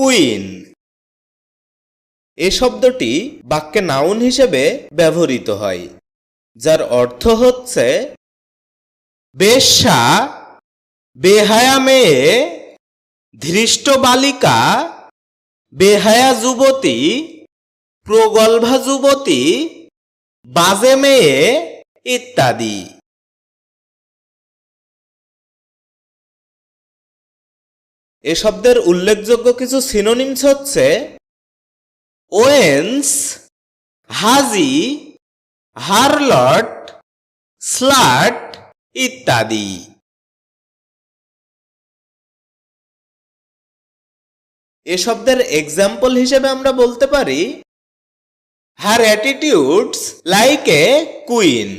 Queen. এ শব্দটি বাক্যে noun হিসেবে ব্যবহৃত হয়, যার অর্থ হচ্ছে, বেশ্যা বেহায়া মেয়ে ধৃষ্ট বালিকা বেহায়া যুবতী, প্রগল্ভা যুবতী, বাজে মেয়ে, ইত্যাদি। এ শব্দের উল্লেখযোগ্য কিছু সিনোনিমস হচ্ছে ওয়েন্স, হাজি, হারলট, স্লাট ইত্যাদি। এ শব্দের এক্সাম্পল হিসেবে আমরা বলতে পারি her attitudes like a queen